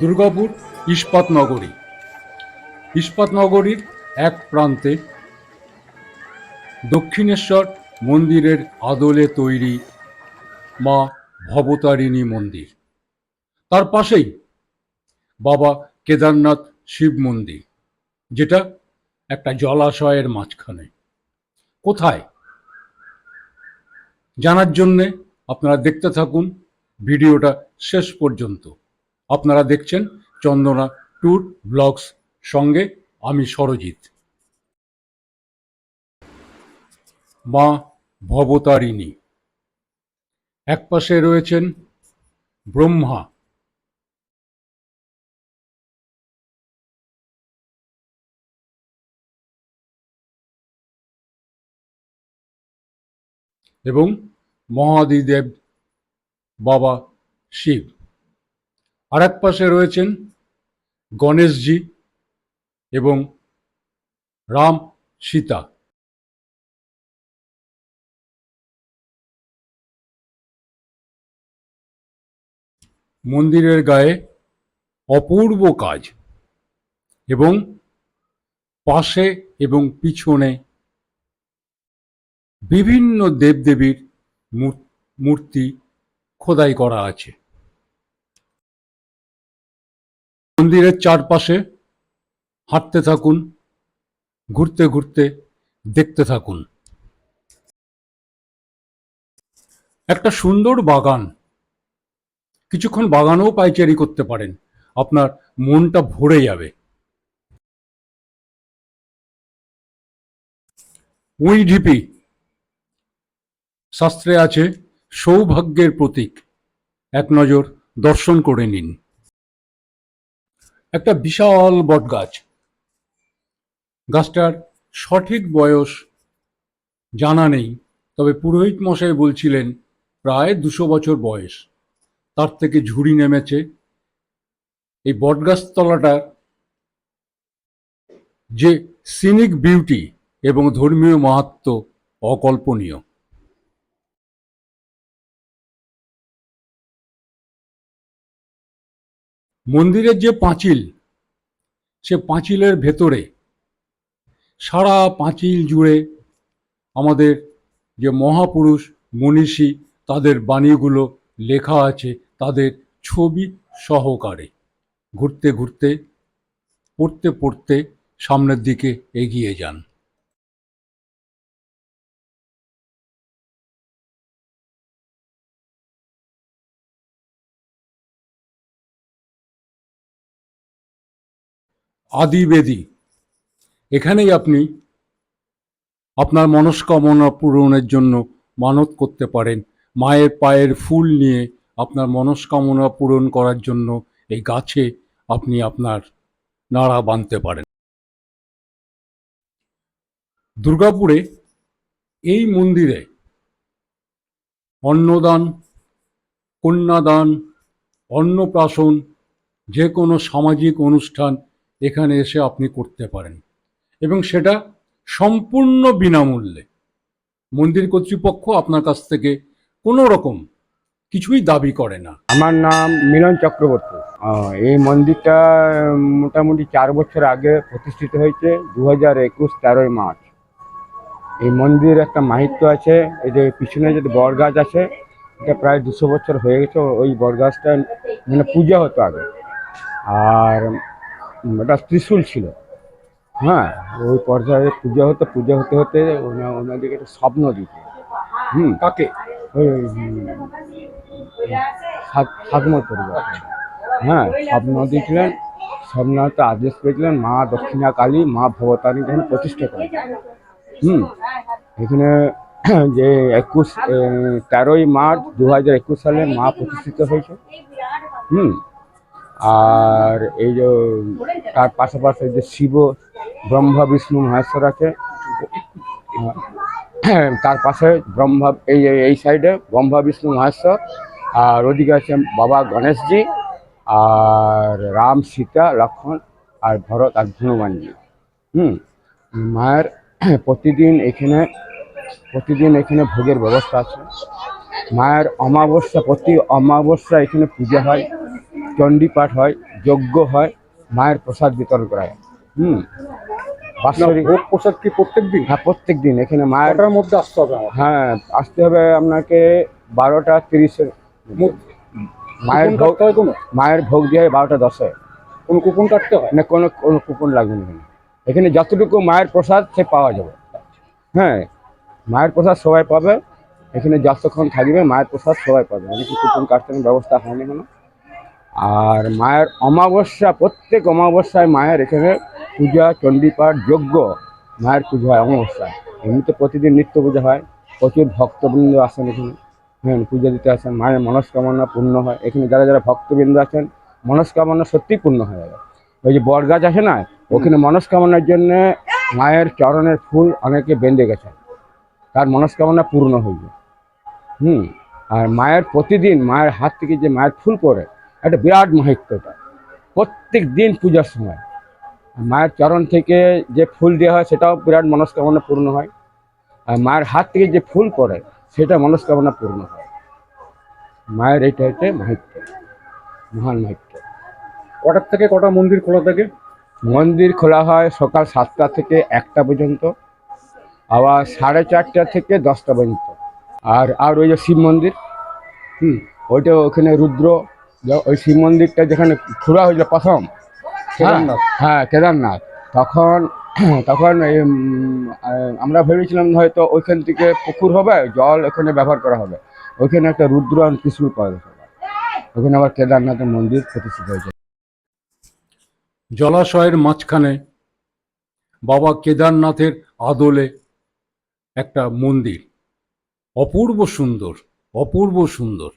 দুর্গাপুর ইস্পাত নগরী ইস্পাত নগরীর এক প্রান্তে দক্ষিণেশ্বর মন্দিরের আদলে তৈরি মা ভবতারিণী মন্দির। তার পাশেই বাবা কেদারনাথ শিব মন্দির, যেটা একটা জলাশয়ের মাঝখানে। কোথায়? জানার জন্যে আপনারা দেখতে থাকুন, ভিডিওটা শেষ পর্যন্ত। আপনারা দেখছেন চন্দনা ট্যুর ব্লগস সঙ্গে আমি সরজিৎ। মা ভবতারিণী। একপাশে রয়েছেন ব্রহ্মা। এবং মহাদিদেব বাবা শিব। আর এক পাশে রয়েছেন গণেশজি এবং রাম সীতা। মন্দিরের গায়ে অপূর্ব কাজ এবং পাশে এবং পিছনে বিভিন্ন দেবদেবীর মূর- মূর্তি খোদাই করা আছে। মন্দিরের চারপাশে হাঁটতে থাকুন, ঘুরতে ঘুরতে দেখতে থাকুন। একটা সুন্দর বাগান। কিছুক্ষণ বাগানেও পাইচারি করতে পারেন, আপনার মনটা ভরে যাবে। উই ঢিপি শাস্ত্রে আছে, সৌভাগ্যের প্রতীক। এক নজর দর্শন করে নিন। একটা বিশাল বটগাছ গাছটার সঠিক বয়স জানা নেই, তবে পুরোহিত মশাই বলছিলেন, প্রায় দুশো বছর বয়স। তার থেকে ঝুড়ি নেমেছে। এই বটগাছ তলাটার যে সিনিক বিউটি এবং ধর্মীয় মাহাত্ম অকল্পনীয়। মন্দিরের যে পাঁচিল, সে পাঁচিলের ভেতরে সারা পাঁচিল জুড়ে আমাদের যে মহাপুরুষ মনীষী, তাদের বাণীগুলো লেখা আছে, তাদের ছবি সহকারে। ঘুরতে ঘুরতে, পড়তে পড়তে সামনের দিকে এগিয়ে যান। আদিবেদী। এখানেই আপনি আপনার মনস্কামনা পূরণের জন্য মানত করতে পারেন। মায়ের পায়ের ফুল নিয়ে আপনার মনস্কামনা পূরণ করার জন্য এই গাছে আপনি আপনার নাড়া বাঁধতে পারেন। দুর্গাপুরে এই মন্দিরে অন্নদান, কন্যাদান, অন্নপ্রাশন, যে কোনো সামাজিক অনুষ্ঠান এখানে এসে আপনি করতে পারেন। এবং সেটা সম্পূর্ণ বিনামূল্যে। মন্দির কর্তৃপক্ষ আপনার কাছ থেকে কোনো রকম কিছুই দাবি করে না। আমার নাম মিলন চক্রবর্তী। এই মন্দিরটা মোটামুটি চার বছর আগে প্রতিষ্ঠিত হয়েছে দু হাজার একুশ তেরোই মার্চ। এই মন্দির একটা মাহিত্য আছে, এই যে পিছনে যে বরগাছ আছে, এটা প্রায় দুশো বছর হয়ে গেছে, ওই বরগাছটা মানে পূজা হতো আগে। আর একটা ত্রিশূল ছিল। হ্যাঁ ওই পর্যায়ে পূজা হতো পূজা হতে হতে ওনা- ওনাদেরকে একটা স্বপ্ন দিত। হুম। কাকে? ওই সাতমত পরিবার। হ্যাঁ স্বপ্ন দিয়েছিলেন স্বপ্নতে আদেশ পেয়েছিলেন মা দক্ষিণা কালী মা ভবতারী এখানে প্রতিষ্ঠা করেন। হুম। এখানে যে একুশ তেরোই মার্চ দু হাজার একুশ সালে মা প্রতিষ্ঠিত হয়েছে। হুম। আর এই যে, তার পাশাপাশি যে শিব, ব্রহ্মা, বিষ্ণু, মহেশ্বর আছে, তার পাশে ব্রহ্মা, এই, এই- এই সাইডে ব্রহ্মা, বিষ্ণু, মহেশ্বর, আর ওদিকে আছে বাবা গণেশজি, আর রাম, সীতা, লক্ষ্মণ, আর ভরত, আর হনুমানজি। হুম, মায়ের প্রতিদিন এখানে প্রতিদিন এখানে ভোগের ব্যবস্থা আছে। মায়ের অমাবস্যা, প্রতি অমাবস্যা এখানে পূজা হয়। চণ্ডী পাঠ হয় যজ্ঞ হয় মায়ের প্রসাদ বিতরণ করা হয়। হুম। আপনার বাৎসরিক ভোগ প্রসাদ কি প্রত্যেক দিন? হ্যাঁ প্রত্যেক দিন। এখানে মায়ের মধ্যে আসতে হবে হ্যাঁ আসতে হবে আপনাকে বারোটা তিরিশের মায়ের ভোগ মায়ের ভোগ দিয়ে হয় বারোটা দশে। কোনো কুপন কাটতে হয়? না কোনো কোনো কুপন লাগবে না এখানে। যতটুকু মায়ের প্রসাদ সে পাওয়া যাবে। হ্যাঁ মায়ের প্রসাদ সবাই পাবে। এখানে যতক্ষণ থাকবে মায়ের প্রসাদ সবাই পাবে। অনেক কুপন কাটতে কোনো ব্যবস্থা হয়নি কোনো আর মায়ের অমাবস্যা, প্রত্যেক অমাবস্যায় মায়ের এখানে পূজা, চণ্ডীপাঠ যজ্ঞ মায়ের পুজো হয় অমাবস্যায়। এমনিতে প্রতিদিন নিত্য পুজো হয়, প্রচুর ভক্তবৃন্দ আসেন এখানে। হ্যাঁ পুজো দিতে আসেন, মায়ের মনস্কামনা পূর্ণ হয়। এখানে যারা যারা ভক্তবৃন্দ আছেন, মনস্কামনা সত্যিই পূর্ণ হয়ে। যাবে ওই যে বট গাছ আছে না, ওখানে মনস্কামনার জন্য মায়ের চরণের ফুল অনেকে বেঁধে গেছে তার মনস্কামনা পূর্ণ হয়ে হুম, আর মায়ের প্রতিদিন, মায়ের হাত থেকে যে মায়ের ফুল পড়ে একটা বিরাট মাহিত্যটা প্রত্যেক দিন পূজার সময়। মায়ের চরণ থেকে যে ফুল দেওয়া হয় সেটাও বিরাট মনস্কামনা পূর্ণ হয়। আর মায়ের হাত থেকে যে ফুল পড়ে সেটা মনস্কামনা পূর্ণ হয়। মায়ের এইটা হচ্ছে মাহিত্য মহান মাহিত্য কটার থেকে কটা মন্দির খোলা থাকে? মন্দির খোলা হয় সকাল সাতটা থেকে একটা পর্যন্ত আবার সাড়ে চারটা থেকে দশটা পর্যন্ত। আর আর ওই যে শিব মন্দির হুম ওইটা ওখানে রুদ্র ওই শিব মন্দিরটা যেখানে খোলা হয়েছিল প্রথম হ্যাঁ, কেদারনাথ। হ্যাঁ। কেদারনাথ। তখন তখন আমরা ভেবেছিলাম হয়তো ওইখান থেকে পুকুর হবে জল ওখানে ব্যবহার করা হবে। ওইখানে একটা রুদ্র আর ত্রিশূল পাওয়া যাবে ওখানে আবার কেদারনাথের মন্দির প্রতিষ্ঠিত হয়েছে। জলাশয়ের মাঝখানে বাবা কেদারনাথের আদলে একটা মন্দির। অপূর্ব সুন্দর অপূর্ব সুন্দর।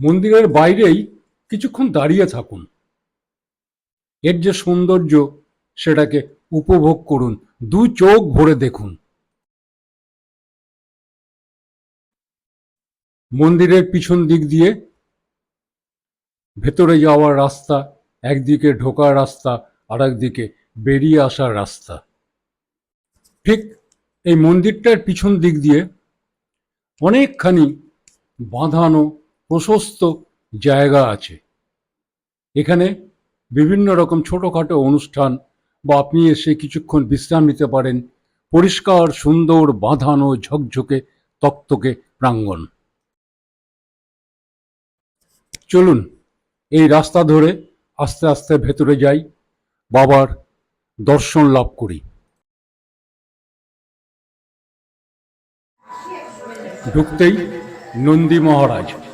মন্দিরের বাইরেই কিছুক্ষণ দাঁড়িয়ে থাকুন। এর যে সৌন্দর্য, সেটাকে উপভোগ করুন। দু চোখ ভরে দেখুন। মন্দিরের পিছন দিক দিয়ে ভেতরে যাওয়ার রাস্তা, একদিকে ঢোকার রাস্তা আর একদিকে বেরিয়ে আসার রাস্তা। ঠিক এই মন্দিরটার পিছন দিক দিয়ে অনেকখানি বাঁধানো প্রশস্ত জায়গা আছে। এখানে বিভিন্ন রকম ছোটোখাটো অনুষ্ঠান বা আপনি এসে কিছুক্ষণ বিশ্রাম নিতে পারেন। পরিষ্কার, সুন্দর, বাঁধানো, ঝকঝকে, তক্তকে প্রাঙ্গণ। চলুন এই রাস্তা ধরে আস্তে আস্তে ভেতরে যাই, বাবার দর্শন লাভ করি। ঢুকতেই নন্দী মহারাজ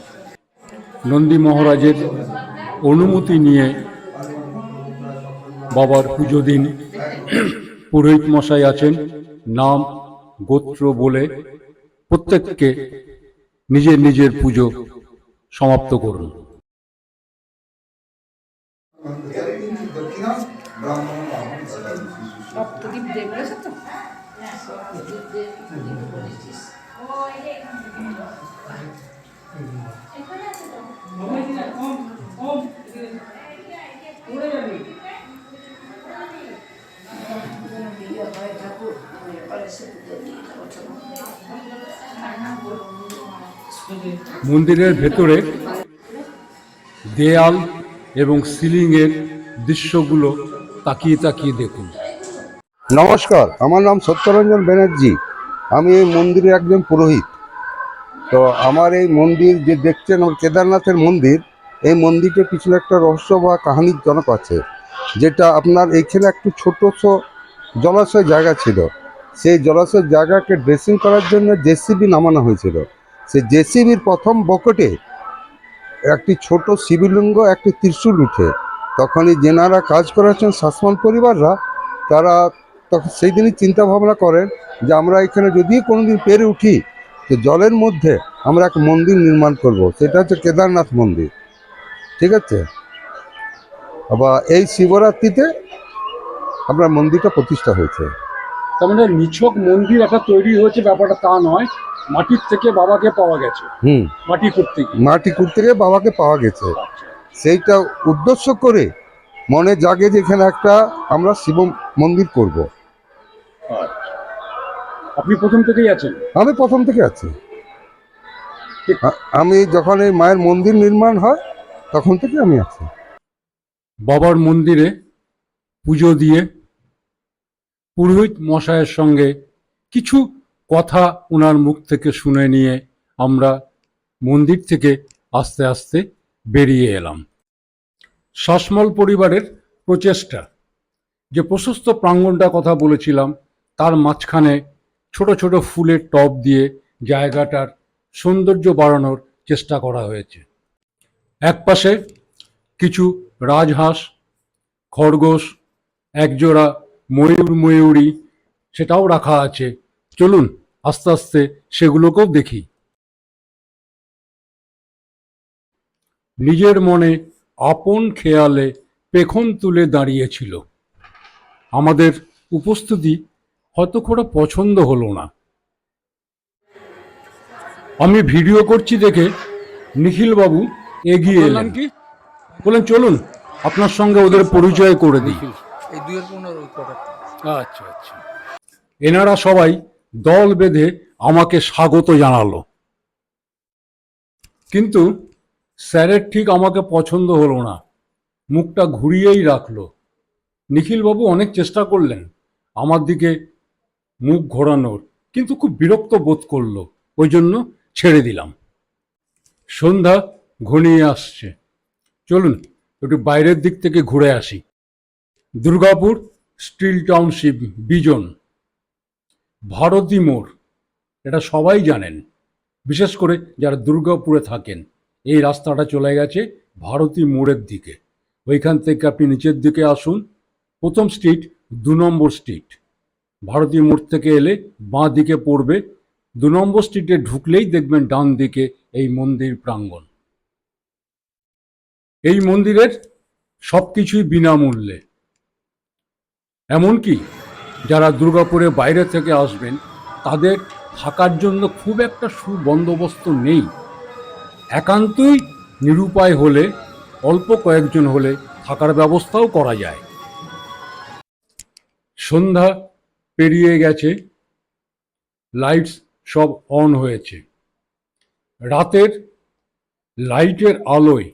নন্দী মহারাজের অনুমতি নিয়ে বাবার পুজো দিন। পুরোহিত মশাই আছেন, নাম গোত্র বলে প্রত্যেককে নিজের নিজের পুজো সমাপ্ত করুন। মন্দিরের ভেতরে দেয়াল এবং সিলিংয়ের দৃশ্যগুলো তাকিয়ে তাকিয়ে দেখুন। নমস্কার, আমার নাম সত্যরঞ্জন ব্যানার্জি। আমি এই মন্দিরের একজন পুরোহিত। তো আমার এই মন্দির যে দেখছেন আমার কেদারনাথের মন্দির, এই মন্দিরটার পিছনে একটা রহস্য বা কাহানির জনক আছে, যেটা আপনার এইখানে একটু ছোট জলাশয় জায়গা ছিল। সেই জলাশয় জায়গাকে ড্রেসিং করার জন্য জেসিবি নামানো হয়েছিল। সেই জেসিবির প্রথম বকটে একটি ছোট শিবলিঙ্গ, একটি ত্রিশূল উঠে। তখনই যেনারা কাজ করাচ্ছেন শাসমান পরিবাররা। তারা তখন সেই দিনই চিন্তা ভাবনা করেন যে আমরা এখানে যদি কোনোদিন পেরে উঠি, তো জলের মধ্যে আমরা এক মন্দির নির্মাণ করব। সেটা হচ্ছে কেদারনাথ মন্দির। ঠিক আছে? আবার এই শিবরাত্রিতে আমরা মন্দিরটা প্রতিষ্ঠা হয়েছে। তার মানে নিছক মন্দির একটা তৈরি হয়েছে, ব্যাপারটা তা নয়। মাটির থেকে বাবাকে পাওয়া গেছে। হুম। মাটি করতে গিয়ে। মাটি কুড়তে গিয়ে বাবাকে পাওয়া গেছে। সেইটা উদ্দেশ্য করে মনে জাগে যে এখানে একটা আমরা শিব মন্দির করব। আচ্ছা। আপনি প্রথম থেকেই আছেন? আমি প্রথম থেকে আছি। আমি যখন এই মায়ের মন্দির নির্মাণ হয় তখন থেকে আমি আছি। বাবার মন্দিরে পুজো দিয়ে পুরোহিত মশাইয়ের সঙ্গে কিছু কথা ওনার মুখ থেকে শুনে নিয়ে আমরা মন্দির থেকে আস্তে আস্তে বেরিয়ে এলাম। শাসমল পরিবারের প্রচেষ্টা। যে প্রশস্ত প্রাঙ্গণটার কথা বলেছিলাম, তার মাঝখানে ছোট ছোট ফুলের টব দিয়ে জায়গাটার সৌন্দর্য বাড়ানোর চেষ্টা করা হয়েছে। একপাশে কিছু রাজহাঁস, খরগোশ, একজোড়া ময়ূর ময়ূরী, সেটাও রাখা আছে চলুন আস্তে আস্তে সেগুলোকেও দেখি। নিজের মনে আপন খেয়ালে পেখন তুলে দাঁড়িয়েছিল। আমাদের উপস্থিতি হয়তো খুব পছন্দ হলো না। আমি ভিডিও করছি দেখে নিখিলবাবু এগিয়ে এলেন। কি? বললেন চলুন আপনার সঙ্গে ওদের পরিচয় করে দিই। পনেরো কটা আচ্ছা আচ্ছা। এনারা সবাই দল বেঁধে আমাকে স্বাগত জানালো। কিন্তু স্যারের ঠিক আমাকে পছন্দ হলো না। মুখটা ঘুরিয়েই রাখল। নিখিলবাবু অনেক চেষ্টা করলেন আমার দিকে মুখ ঘোরানোর, কিন্তু খুব বিরক্ত বোধ করল। ওই জন্য ছেড়ে দিলাম। সন্ধ্যা ঘনিয়ে আসছে। চলুন একটু বাইরের দিক থেকে ঘুরে আসি। Durgapur steel township, Bijan. Bharati মোড়, এটা সবাই জানেন। বিশেষ করে যারা দুর্গাপুরে থাকেন, এই রাস্তাটা চলে গেছে ভারতী মোড়ের দিকে। ওইখান থেকে আপনি নিচের দিকে আসুন, প্রথম স্ট্রিট দু নম্বর স্ট্রিট ভারতী মোড় থেকে এলে বাঁ দিকে পড়বে, দু নম্বর স্ট্রিটে ঢুকলেই দেখবেন ডান দিকে এই মন্দির প্রাঙ্গণ। এই মন্দিরের সব কিছুই বিনামূল্যে। এমনকি যারা দুর্গাপুরে বাইরে থেকে আসবেন, তাদের থাকার জন্য খুব একটা সুবন্দোবস্ত নেই। একান্তই নিরুপায় হলে, অল্প কয়েকজন হলে থাকার ব্যবস্থাও করা যায়। সন্ধ্যা পেরিয়ে গেছে, লাইটস সব অন হয়েছে। রাতের লাইটের আলোয়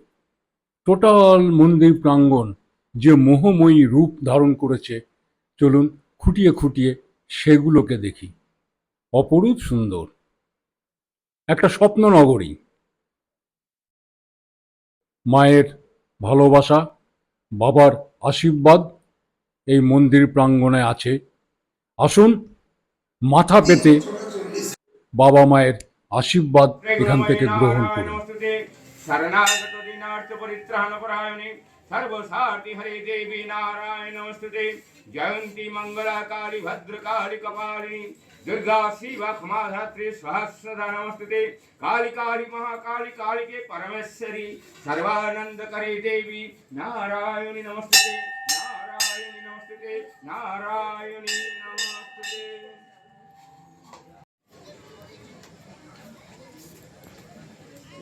টোটাল মন্দির প্রাঙ্গণ যে মোহময়ী রূপ ধারণ করেছে, চলুন খুঁটিয়ে খুঁটিয়ে সেগুলোকে দেখি। অপরূপ সুন্দর। একটা স্বপ্ন নগরী মায়ের ভালোবাসা, বাবার আশীর্বাদ এই মন্দির প্রাঙ্গণে আছে। আসুন মাথা পেতে বাবা মায়ের আশীর্বাদ এখান থেকে গ্রহণ করুন सर्वसारति हरे देवी नारायण नमस्ते जयंती मंगला काली भद्र काली दुर्गा, शिवा क्षमाधात्री सहस्रदा नमस्ते काली काली महाकाली काली के परमेश्वरी, सर्वानंद करे देवी, नारायणी नमस्ते नारायणी नमस्ते नारायणी नमस्ते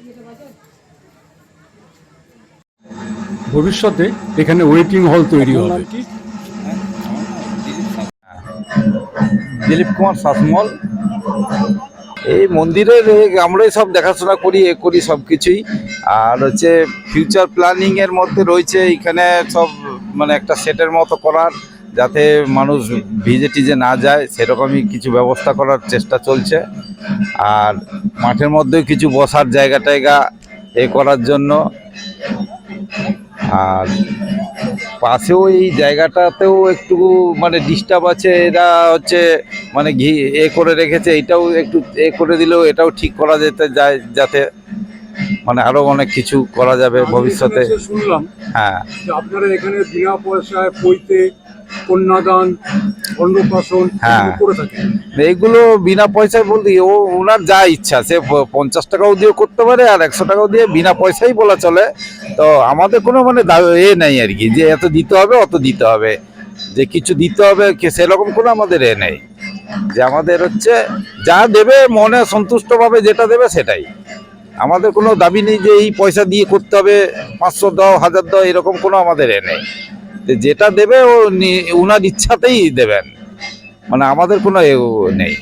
ये तो ভবিষ্যতে এখানে ওয়েটিং হল তৈরি হবে। দিলীপ কুমার শাসমল। এই মন্দিরের আমরাই সব দেখাশোনা করি, এ করি সব কিছুই। আর হচ্ছে ফিউচার প্ল্যানিং এর মধ্যে রয়েছে, এখানে সব মানে একটা সেটের মতো করার, যাতে মানুষ ভিজে টিজে না যায়, সেরকমই কিছু ব্যবস্থা করার চেষ্টা চলছে। আর মাঠের মধ্যেও কিছু বসার জায়গা টায়গা এ করার জন্য আর পাশেও এই জায়গাটাতেও একটু মানে ডিস্টার্ব আছে এরা হচ্ছে মানে ঘি এ করে রেখেছে এটাও একটু এ করে দিলেও এটাও ঠিক করা যেতে যায় যাতে মানে আরও অনেক কিছু করা যাবে ভবিষ্যতে। শুনলাম। হ্যাঁ। আপনারা এখানে বিনা পয়সায় পইতে কন্যাদান অন্নপ্রাশন হ্যাঁ। করে থাকেন এইগুলো বিনা পয়সায় বলতে ও ওনার যা ইচ্ছা সে পঞ্চাশ টাকাও দিয়ে করতে পারে আর একশো টাকাও দিয়ে বিনা পয়সাই বলা চলে। তো আমাদের কোনো মানে এ নেই আর কি যে এত দিতে হবে অত দিতে হবে। যে কিছু দিতে হবে সেরকম কোনো আমাদের এ নেই। যে আমাদের হচ্ছে যা দেবে মনে সন্তুষ্টভাবে যেটা দেবে সেটাই। আমাদের কোনো দাবি নেই যে এই পয়সা দিয়ে করতে হবে পাঁচশো দাও হাজার দাও এরকম কোনো আমাদের এ নেই। যেটা দেবে ও উনার ইচ্ছাতেই দেবেন। মানে আমাদের কোনো নেই।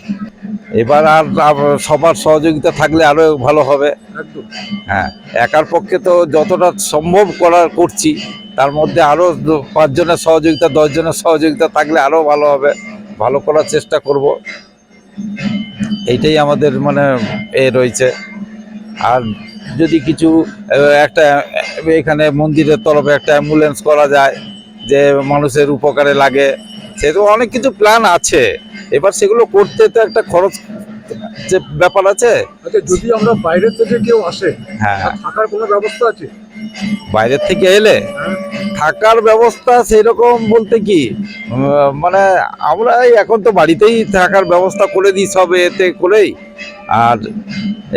এবার আর আর সবার সহযোগিতা থাকলে আরও ভালো হবে। হ্যাঁ একার পক্ষে তো যতটা সম্ভব করার করছি তার মধ্যে আরও পাঁচজনের সহযোগিতা দশজনের সহযোগিতা থাকলে আরও ভালো হবে। ভালো করার চেষ্টা করব। এইটাই আমাদের মানে এ রয়েছে। আর যদি কিছু একটা এখানে মন্দিরের তরফে একটা অ্যাম্বুলেন্স করা যায় যে মানুষের উপকারে লাগে সেরকম অনেক কিছু প্ল্যান আছে। এবার সেগুলো করতে তো একটা খরচ যে ব্যাপার আছে। আচ্ছা যদি আমরা বাইরের থেকে কেউ আসে হ্যাঁ থাকার কোনো ব্যবস্থা আছে? বাইরের থেকে এলে থাকার ব্যবস্থা সেরকম বলতে কি মানে আমরা এখন তো বাড়িতেই থাকার ব্যবস্থা করে দিই সব এতে করেই। আর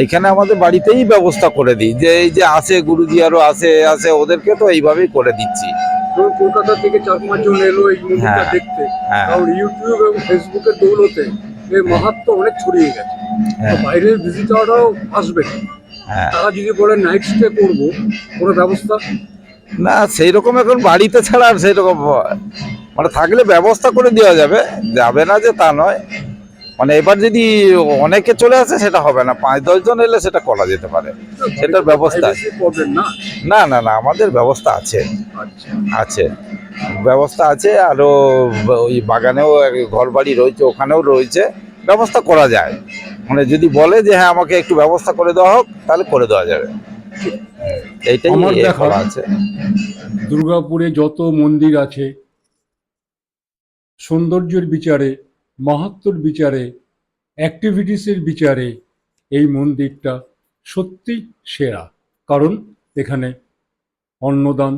এখানে আমাদের বাড়িতেই ব্যবস্থা করে দিই। যে এই যে আসে গুরুজি আরও আসে আসে ওদেরকে তো এইভাবেই করে দিচ্ছি। ধরুন কলকাতা থেকে চার পাঁচজন এলো এই মন্দিরটা হ্যাঁ। দেখতে। হ্যাঁ। কারণ ইউটিউব এবং ফেসবুকের দৌলতে এর মাহাত্ম অনেক ছড়িয়ে গেছে। হ্যাঁ। বাইরের ভিজিটাররাও আসবে হ্যাঁ। তারা যদি বলে নাইট স্টে করব কোনো ব্যবস্থা? না সেই রকম এখন বাড়িতে ছাড়া আর সেই রকম মানে থাকলে ব্যবস্থা করে দেওয়া যাবে। যাবে না যে তা নয়। মানে এবার যদি অনেকে চলে আসে সেটা হবে না। পাঁচ দশ জন এলে সেটা করা যেতে পারে। সেটার ব্যবস্থা আছে। না? না না আমাদের ব্যবস্থা আছে। আচ্ছা। আছে। ব্যবস্থা আছে আরও ওই বাগানেও ঘর বাড়ি রয়েছে ওখানেও রয়েছে। ব্যবস্থা করা যায়। মানে যদি বলে যে হ্যাঁ আমাকে একটু ব্যবস্থা করে দেওয়া হোক তাহলে করে দেওয়া যাবে। এইটাই দেখা- করা আছে। দুর্গাপুরে যত মন্দির আছে সৌন্দর্যের বিচারে মাহাত্ম্যর বিচারে অ্যাক্টিভিটিসের বিচারে এই মন্দিরটা সত্যি সেরা। কারণ এখানে অন্নদান,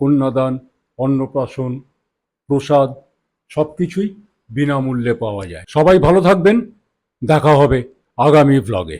কন্যাদান, অন্নপ্রাশন, প্রসাদ সব কিছুই বিনামূল্যে পাওয়া যায়। সবাই ভালো থাকবেন। দেখা হবে আগামী ব্লগে